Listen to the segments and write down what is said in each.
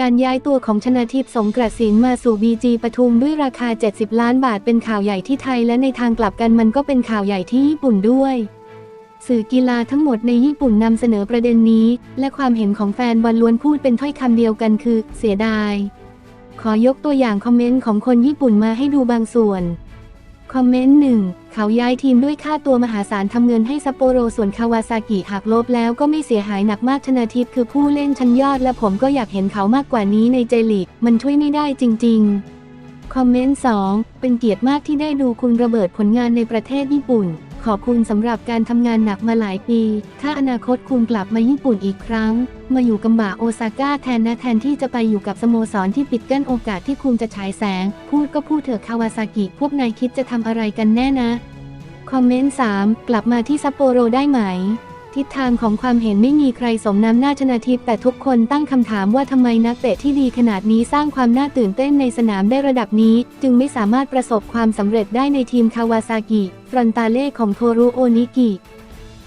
การย้ายตัวของชนาทิพย์สงกระสินมาสู่บีจีปทุมด้วยราคา 70 ล้านบาทเป็นข่าวใหญ่ที่ไทยและในทางกลับกันมันก็เป็นข่าวใหญ่ที่ญี่ปุ่นด้วย สื่อกีฬาทั้งหมดในญี่ปุ่นนำเสนอประเด็นนี้ และความเห็นของแฟนบอลล้วนพูดเป็นถ้อยคำเดียวกันคือ เสียดาย ขอยกตัวอย่างคอมเมนต์ของคนญี่ปุ่นมาให้ดูบางส่วน คอมเมนต์หนึ่งเขาย้ายทีมด้วยค่าตัวมหาศาลทำเงินให้ซัปโปโรส่วนคาวาซากิหักลบแล้วก็ไม่เสียหายหนักมากชนาทิพย์คือผู้เล่นชั้นยอดและผมก็อยากเห็นเขามากกว่านี้ในเจลีก มันช่วยไม่ได้จริง ๆ คอมเมนต์ 2 เป็นเกียรติมากที่ได้ดูคุณระเบิดผลงานในประเทศญี่ปุ่น ขอบคุณสำหรับการทำงานหนักมาหลายปี ถ้าอนาคตคุณกลับมาญี่ปุ่นอีกครั้ง มาอยู่กัมบะโอซาก้าแทนนะแทนที่จะไปอยู่กับสโมสรที่ปิดกั้นโอกาสที่คุณจะฉายแสง พูดก็พูดเถอะคาวาซากิ พวกนายคิดจะทำอะไรกันแน่นะ คอมเมนต์ 3 กลับมาที่ซัปโปโรได้ไหม ทิศทางของความเห็นไม่มีใครสมน้ำหน้าชนาทิพแต่ทุกคนตั้งคำถามว่าทำไมนักเตะที่ดีขนาดนี้สร้างความน่าตื่นเต้นในสนามได้ระดับนี้ จึงไม่สามารถประสบความสำเร็จได้ในทีมคาวาซากิฟรอนตาเล่ของโทรุโอนิกิ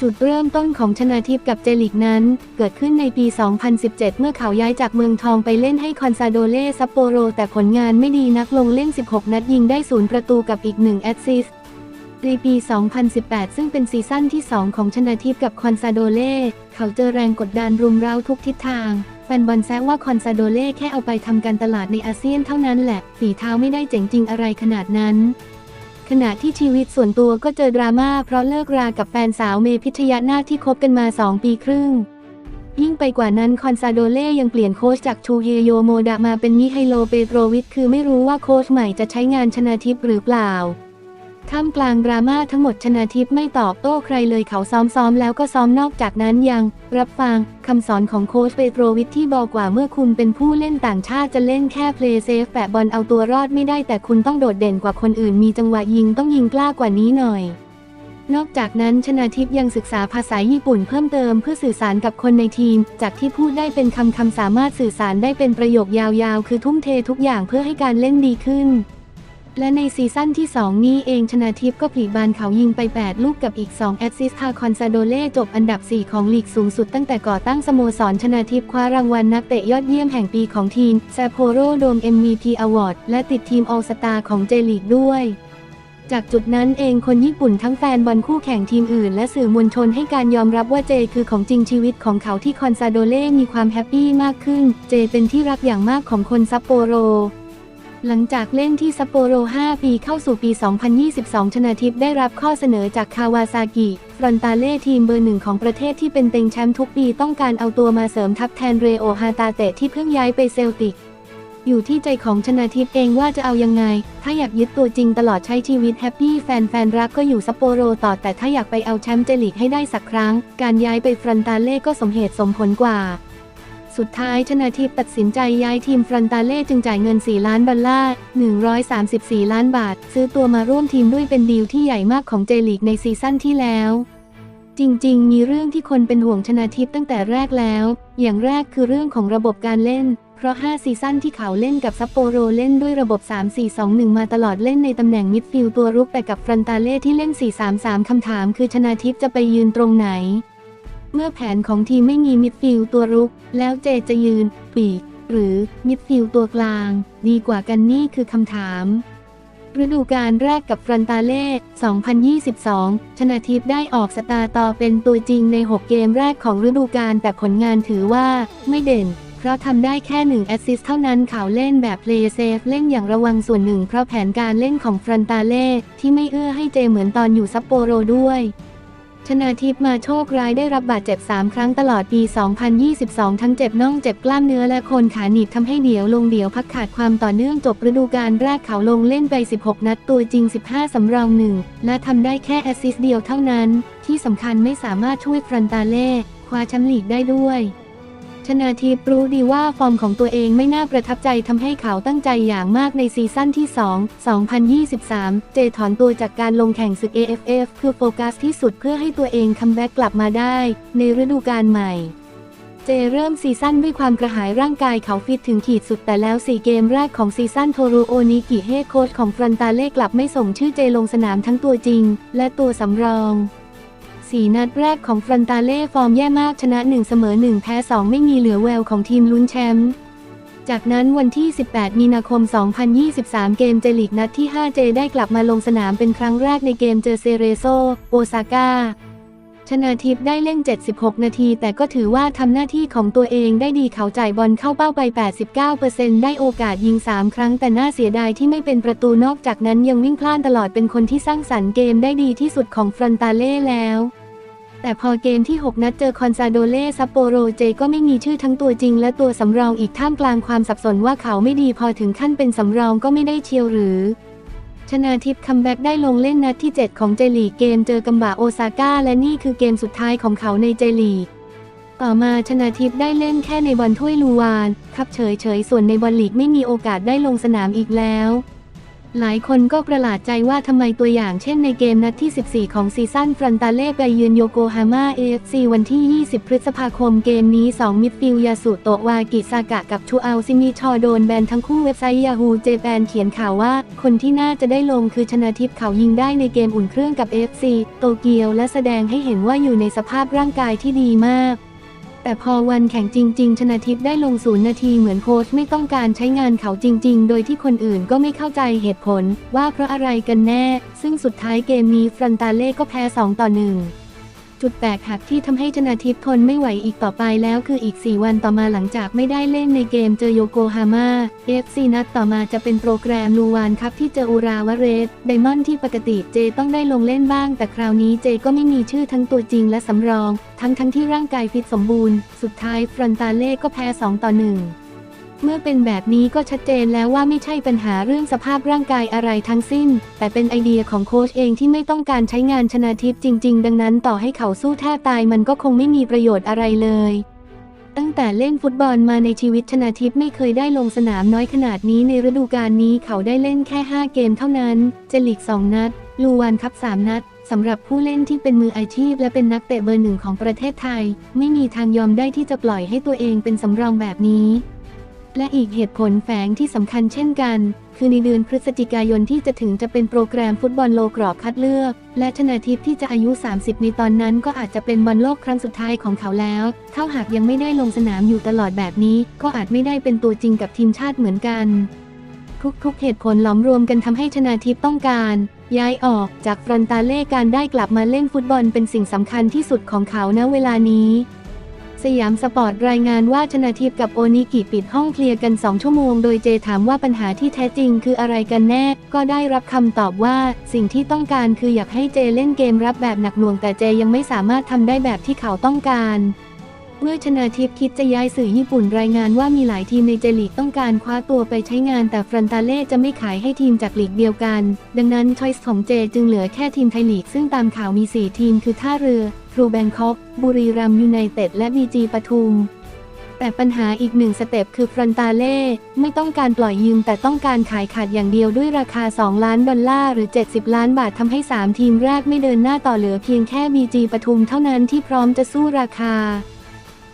จุดเริ่มต้นของชนาทิพกับเจลิกนั้น เกิดขึ้นในปี 2017 เมื่อเขาย้ายจากเมืองทองไปเล่นให้คอนซาโดเล่ซัปโปโร แต่ผลงานไม่ดีนักลงเล่น 16 นัดยิงได้ศูนย์ประตูกับอีก 1 แอสซิสต์ ในปี 2018 ซึ่งเป็นซีซั่นที่ 2 ของชนาทิพย์กับคอนซาโดเล่เขาเจอแรงกดดันรุมเร้าทุกทิศทางแฟนบอลแซะว่าคอนซาโดเล่แค่เอาไปทำการตลาดในอาเซียนเท่านั้นแหละ ฝีเท้าไม่ได้เจ๋งจริงอะไรขนาดนั้น ขณะที่ชีวิตส่วนตัวก็เจอดราม่าเพราะเลิกรากับแฟนสาวเมพิชยานาที่คบกันมา 2 ปีครึ่ง ยิ่งไปกว่านั้นคอนซาโดเล่ยังเปลี่ยนโค้ชจากชูเฮโยโมดะมาเป็นมิไฮโลเปโตรวิชคือไม่รู้ว่าโค้ชใหม่จะใช้งานชนาทิพย์หรือเปล่า ท่ามกลางดราม่าทั้งหมดชนาทิพย์ไม่ตอบโต้ใครเลยเขาซ้อมๆ แล้วก็ซ้อมนอกจากนั้นยัง รับฟังคำสอนของโค้ชเปโตรวิทที่บอกว่าเมื่อคุณเป็นผู้เล่นต่างชาติจะเล่นแค่เพลย์เซฟแปะบอลเอาตัวรอดไม่ได้แต่คุณต้องโดดเด่นกว่าคนอื่นมีจังหวะยิงต้องยิงกล้ากว่านี้หน่อย นอกจากนั้นชนาทิพย์ยังศึกษาภาษาญี่ปุ่นเพิ่มเติมเพื่อสื่อสารกับคนในทีม จากที่พูดได้เป็นคำคำสามารถสื่อสารได้เป็นประโยคยาวๆ คือทุ่มเททุกอย่างเพื่อให้การเล่นดีขึ้น และในซีซั่นที่ 2 นี้เองชนาทิพย์ก็ผลีบานเขายิงไป 8 ลูกกับอีก 2 แอสซิสต์พาคอนซาโดเล่จบอันดับ 4 ของลีกสูงสุดตั้งแต่ก่อตั้งสโมสรชนาทิพย์คว้ารางวัลนักเตะยอดเยี่ยมแห่งปีของทีมซาโพโรโดม MVP Award และติดทีมออลสตาของเจลีกด้วย จากจุดนั้นเองคนญี่ปุ่นทั้งแฟนบอลคู่แข่งทีมอื่น และสื่อมวลชนให้การยอมรับว่าเจคือของจริงชีวิตของเขาที่คอนซาโดเล่มีความแฮปปี้มากขึ้น เจเป็นที่รักอย่างมากของคนซัปโปโร หลังจากเล่นที่ซัปโปโร 5 ปีเข้าสู่ปี 2022 ชนาทิพย์ได้รับข้อเสนอจากคาวาซากิฟรอนตาเล่ทีมเบอร์หนึ่งของประเทศที่เป็นเต็งแชมป์ทุกปีต้องการเอาตัวมาเสริมทัพแทนเรโอฮาตาเตะที่เพิ่งย้ายไปเซลติก อยู่ที่ใจของชนาทิพย์เองว่าจะเอายังไง ถ้าอยากยึดตัวจริงตลอดใช้ชีวิตแฮปปี้แฟนๆรักก็อยู่ซัปโปโรต่อแต่ถ้าอยากไปเอาแชมป์เจลีกให้ได้สักครั้ง การย้ายไปฟรอนตาเล่ก็สมเหตุสมผลกว่า สุดท้ายชนาทิพตัดสินใจย้ายทีมฟรอนตาเล่จึงจ่ายเงิน 4 ล้านดอลลาร์ 134 ล้านบาท ซื้อตัวมาร่วมทีมด้วยเป็นดีลที่ใหญ่มากของเจลีกในซีซั่นที่แล้วจริงๆ มีเรื่องที่คนเป็นห่วงชนาทิพตั้งแต่แรกแล้ว อย่างแรกคือเรื่องของระบบการเล่น เพราะ 5 ซีซั่นที่เขาเล่นกับซัปโปโรเล่นด้วยระบบ 3-4-2-1 มาตลอดเล่นในตำแหน่งมิดฟิลด์ตัวรุกแต่กับฟรอนตาเล่ที่เล่น 4-3-3 คำถามคือชนาทิพจะไปยืนตรงไหน เมื่อแผนของทีมไม่มีมิดฟิลด์ตัวรุก แล้วเจจะยืน ปีก หรือมิดฟิลด์ตัวกลาง ดีกว่ากันนี่คือคำถาม ฤดูกาลแรกกับฟรอนตาเล่ 2022 ชนาทิพย์ได้ออกสตาร์ต่อเป็นตัวจริงใน 6 เกมแรกของฤดูกาลแต่ผลงานถือว่าไม่เด่นเพราะทำได้แค่1แอสซิสเท่านั้นเขาเล่นแบบเพลย์เซฟเล่นอย่างระวังส่วนหนึ่งเพราะแผนการเล่นของฟรอนตาเล่ ที่ไม่เอื้อให้เจเหมือนตอนอยู่ซัปโปโรด้วย ชนาทิพย์มาโชคร้ายได้รับบาดเจ็บ 3 ครั้งตลอดปี 2022 ทั้งเจ็บน่องเจ็บกล้ามเนื้อและโคนขาหนีบทำให้เดี่ยวลงเดี่ยวพักขาดความต่อเนื่องจบฤดูกาลแรกเขาลงเล่นไป 16 นัดตัวจริง 15 สำรองหนึ่งและทำได้แค่แอสซิสเดียวเท่านั้น ที่สำคัญไม่สามารถช่วยฟรันตาเล่คว้าแชมป์ลีกได้ด้วย ชนาทิพรู้ดีว่าฟอร์มของตัวเองไม่น่าประทับใจทำให้เขาตั้งใจอย่างมากในซีซั่นที่ 2 2023 เจถอนตัวจากการลงแข่งศึก AFF เพื่อโฟกัสที่สุดเพื่อให้ตัวเองคัมแบ็กกลับมาได้ ในฤดูกาลใหม่ เจเริ่มซีซั่นด้วยความกระหายร่างกายเขาฟิตถึงขีดสุดแต่แล้ว 4 เกมแรกของซีซั่นโทรูโอนิกิเฮโค้ชของฟรอนตาเล่กลับไม่ส่งชื่อเจลงสนามทั้งตัวจริง และตัวสำรอง สี่นัดแรกของฟรอนตาเล่ฟอร์มแย่มากชนะ 1 เสมอ 1 แพ้ 2 ไม่มีเหลือแววของทีมลุ้นแชมป์จากนั้นวันที่ 18 มีนาคม 2023 เกมเจลีกนัดที่ 5 เจได้กลับมาลงสนามเป็นครั้งแรกในเกมเจอเซเรโซ โอซาก้า ชนาทิพได้เล่น 76 นาที แต่ก็ถือว่าทำหน้าที่ของตัวเองได้ดีเขาจ่ายบอลเข้าเป้าไป 89%ได้โอกาสยิง 3 ครั้งแต่น่าเสียดายที่ไม่เป็นประตูนอกจากนั้นยังวิ่งพลานตลอดเป็นคนที่สร้างสรรค์เกมได้ดีที่สุดของฟรอนตาเล่แล้ว แต่พอเกมที่ 6 นัดเจอคอนซาโดเล่ซัปโปโรเจก็ไม่มีชื่อทั้งตัวจริงและตัวสำรองอีกท่ามกลางความสับสนว่าเขาไม่ดีพอถึงขั้นเป็นสำรองก็ไม่ได้เชียวหรือ ชนาทิพย์คัมแบ็กได้ลงเล่นนัดที่ 7 ของเจลีกเกมเจอกัมบะโอซาก้าและนี่คือเกมสุดท้ายของเขาในเจลีกต่อมาชนาทิพย์ได้เล่นแค่ในบอลถ้วยลูวาน ครับเฉยๆ ส่วนในบอลลีกไม่มีโอกาสได้ลงสนามอีกแล้ว หลายคนก็ประหลาดใจว่าทำไมตัวอย่างเช่นในเกมนัดที่ 14 ของซีซั่นฟรอนตาเล่ไปยืนโยโกฮาม่าเอฟซีวันที่ 20 พฤษภาคมเกมนี้ 2 มิดฟิลยาสุโตะวากิซากะกับชูอัลซิมิชอโดนแบนทั้งคู่เว็บไซต์ Yahoo Japan เขียนข่าวว่า คนที่น่าจะได้ลงคือชนาทิพย์เขายิงได้ในเกมอุ่นเครื่องกับ FC โตเกียวและแสดงให้เห็นว่าอยู่ในสภาพร่างกายที่ดีมาก แต่พอวันแข่งจริง ๆ ชนาทิพย์ได้ลงศูนย์นาทีเหมือนโค้ชไม่ต้องการใช้งานเขาจริง ๆ โดยที่คนอื่นก็ไม่เข้าใจเหตุผลว่าเพราะอะไรกันแน่ ซึ่งสุดท้ายเกมนี้ฟรันตาเล่ก็แพ้ 2 ต่อ 1 จุดแตกหักที่ทำให้ชนาทิพย์ทนไม่ไหวอีกต่อไปแล้วคืออีก 4 วันต่อมาหลังจากไม่ได้เล่นในเกมเจอโยโกฮาม่า FC นัดต่อมาจะเป็นโปรแกรมลูวานครับที่เจออุราวาเรสไดมอนด์ที่ปกติเจต้องได้ลงเล่นบ้าง แต่คราวนี้เจก็ไม่มีชื่อทั้งตัวจริงและสำรอง ทั้งทั้งที่ร่างกายฟิตสมบูรณ์ สุดท้ายฟรอนตาเล่ก็แพ้ 2 ต่อ 1 เมื่อเป็นแบบนี้ก็ชัดเจนแล้วว่าไม่ใช่ปัญหาเรื่องสภาพร่างกายอะไรทั้งสิ้น แต่เป็นไอเดียของโค้ชเองที่ไม่ต้องการใช้งานชนาทิพย์จริง ๆ ดังนั้นต่อให้เขาสู้แทบตายมันก็คงไม่มีประโยชน์อะไรเลย ตั้งแต่เล่นฟุตบอลมาในชีวิตชนาทิพย์ไม่เคยได้ลงสนามน้อยขนาดนี้ในฤดูกาลนี้เขาได้เล่นแค่ 5 เกมเท่านั้น เจลิก 2 นัด ลูวานคัพ3นัดสำหรับผู้เล่นที่เป็นมืออาชีพและเป็นนักเตะเบอร์หนึ่งของประเทศไทย ไม่มีทางยอมได้ที่จะปล่อยให้ตัวเองเป็นสำรองแบบนี้ และอีกเหตุผลแฝงที่สำคัญเช่นกัน คือในเดือนพฤศจิกายนที่จะถึงจะเป็นโปรแกรมฟุตบอลโลกรอบคัดเลือก และชนาทิพย์ที่จะอายุ 30 ในตอนนั้นก็อาจจะเป็นบอลโลกครั้งสุดท้ายของเขาแล้วถ้าหากยังไม่ได้ลงสนามอยู่ตลอดแบบนี้ ก็อาจไม่ได้เป็นตัวจริงกับทีมชาติเหมือนกัน ทุกๆ เหตุผลหลอมรวมกันทำให้ชนาทิพย์ต้องการย้ายออกจากฟรอนตาเล่การได้กลับมาเล่นฟุตบอลเป็นสิ่งสำคัญที่สุดของเขาณเวลานี้ สยามสปอร์ตรายงานว่าชนาทิพย์กับโอนิกิปิดห้องเคลียร์กัน 2 ชั่วโมง โดยเจถามว่าปัญหาที่แท้จริงคืออะไรกันแน่ ก็ได้รับคำตอบว่า สิ่งที่ต้องการคืออยากให้เจเล่นเกมรับแบบหนักหน่วงแต่เจยังไม่สามารถทำได้แบบที่เขาต้องการ เมื่อชนาทิพย์คิดจะย้ายสื่อญี่ปุ่นรายงานว่ามีหลายทีมในเจลีกต้องการคว้าตัวไปใช้งานแต่ฟรอนตาเล่จะไม่ขายให้ทีมจากลีกเดียวกัน ดังนั้นชอยส์ของเจจึงเหลือแค่ทีมไทยลีก ซึ่งตามข่าวมี 4 ทีมคือท่าเรือทรูแบงคอก บุรีรัมย์ยูไนเต็ดและบีจีปทุม แต่ปัญหาอีกหนึ่งสเต็ปคือฟรอนตาเล่ไม่ต้องการปล่อยยืมแต่ต้องการขายขาดอย่างเดียวด้วยราคา 2 ล้านดอลลาร์หรือ 70 ล้านบาททำให้ 3 ทีมแรกไม่เดินหน้าต่อเหลือเพียงแค่ BG ปทุมเท่านั้นที่พร้อมจะสู้ราคา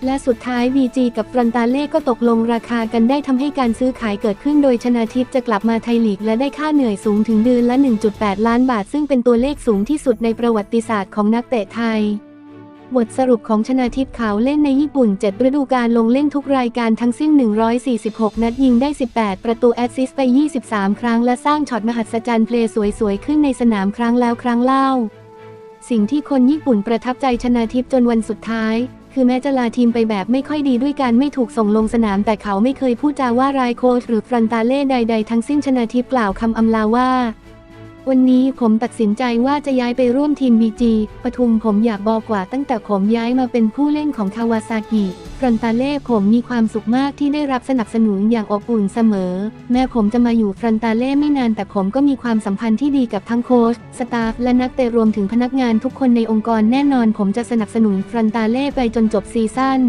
และสุดท้าย BG กับฟรอนตาเล่ก็ตกลงราคากันได้ทำให้การซื้อขายเกิดขึ้นโดยชนาทิพย์จะกลับมาไทยลีกและได้ค่าเหนื่อยสูงถึงเดือนละ 1.8 ล้านบาท ซึ่งเป็นตัวเลขสูงที่สุดในประวัติศาสตร์ของนักเตะไทย บทสรุปของชนาทิพย์เขาเล่นในญี่ปุ่น 7 ฤดูกาลลงเล่นทุกรายการทั้งสิ้น 146 นัดยิงได้ 18 ประตูแอสซิสต์ไป 23 ครั้งและสร้างช็อตมหัศจรรย์เพลย์สวยๆขึ้นในสนามครั้งแล้วครั้งเล่า สิ่งที่คนญี่ปุ่นประทับใจชนาทิพย์จนวันสุดท้าย คือแม้จะลาทีมไปแบบไม่ค่อยดีด้วยการไม่ถูกส่งลงสนาม แต่เขาไม่เคยพูดจาว่าร้ายโค้ชหรือฟรันตาเล่ใด ๆ ทั้งสิ้นชนาทิพย์กล่าวคำอำลาว่า วันนี้ผมตัดสินใจว่าจะย้ายไปร่วมทีมบีจีปทุมผมอยากบอกว่าตั้งแต่ผมย้ายมาเป็นผู้เล่นของคาวาซากิฟรอนตาเล่ผมมีความสุขมากที่ได้รับสนับสนุนอย่างอบอุ่นเสมอ แม้ผมจะมาอยู่ฟรอนตาเล่ไม่นานแต่ผมก็มีความสัมพันธ์ที่ดีกับทั้งโค้ชสตาฟและนักเตะรวมถึงพนักงานทุกคนในองค์กรแน่นอน ผมจะสนับสนุนฟรอนตาเล่ไปจนจบซีซั่น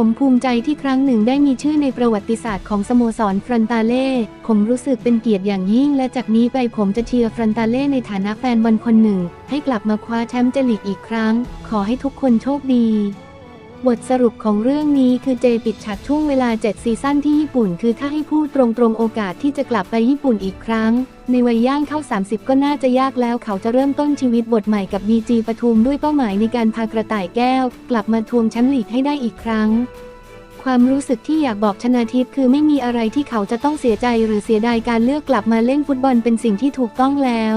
ผมภูมิใจที่ครั้งหนึ่งได้มีชื่อในประวัติศาสตร์ของสโมสรฟรันตาเล่ ผมรู้สึกเป็นเกียรติอย่างยิ่งและจากนี้ไปผมจะเชียร์ฟรันตาเล่ในฐานะแฟนบอลคนหนึ่ง ให้กลับมาคว้าแชมป์เจลิกอีกครั้ง ขอให้ทุกคนโชคดี บทสรุปของเรื่องนี้คือเจปิดฉากช่วงเวลา 7 ซีซั่นที่ญี่ปุ่น คือถ้าให้พูดตรงๆโอกาสที่จะกลับไปญี่ปุ่นอีกครั้ง ในวัยย่างเข้า 30 ก็น่าจะยากแล้วเขาจะเริ่มต้นชีวิตบทใหม่กับ BG ปทุมด้วยเป้าหมายในการพากระต่ายแก้ว กลับมาทวงแชมป์ลีกให้ได้อีกครั้งคความรู้สึกที่อยากบอกชนาทิพย์คือไม่มีอะไรที่เขาจะต้องเสียใจหรือเสียดายการเลือกกลับมาเล่นฟุตบอลเป็นสิ่งที่ถูกต้องแล้ว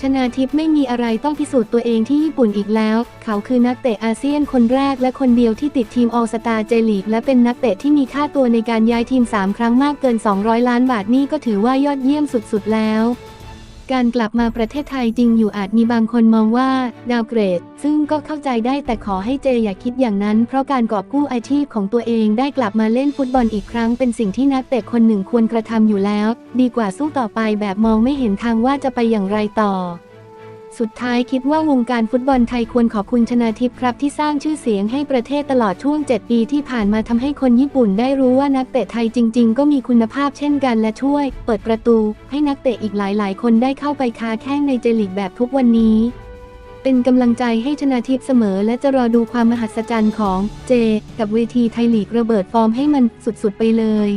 ชนาทิพย์ไม่มีอะไรต้องพิสูจน์ตัวเองที่ญี่ปุ่นอีกแล้ว เขาคือนักเตะอาเซียนคนแรกและคนเดียวที่ติดทีมออสตาเจลีกและเป็นนักเตะที่มีค่าตัวในการย้ายทีม 3 ครั้งมากเกิน 200 ล้านบาทนี่ก็ถือว่ายอดเยี่ยมสุดๆแล้ว การกลับมาประเทศไทยจริงอยู่อาจมีบางคนมองว่า ดาวเกรด ซึ่งก็เข้าใจได้แต่ขอให้เจอย่าคิดอย่างนั้น เพราะการกอบกู้อาชีพของตัวเองได้กลับมาเล่นฟุตบอลอีกครั้งเป็นสิ่งที่นักเตะคนหนึ่งควรกระทำอยู่แล้ว ดีกว่าสู้ต่อไปแบบมองไม่เห็นทางว่าจะไปอย่างไรต่อ สุดท้ายคิดว่าวงการฟุตบอลไทยควรขอบคุณชนาทิพย์ครับที่สร้างชื่อเสียงให้ประเทศตลอดช่วง 7 ปีที่ผ่านมาทำให้คนญี่ปุ่นได้รู้ว่านักเตะไทยจริง ๆ ก็มีคุณภาพเช่นกันและช่วย เปิดประตู ให้นักเตะอีกหลายๆ คนได้เข้าไปค้าแข้งในเจลีกแบบทุกวันนี้ เป็นกำลังใจให้ชนาทิพย์เสมอ และจะรอดูความมหัศจรรย์ของเจ กับเวทีไทยลีกระเบิดฟอร์มให้มันสุดๆไปเลย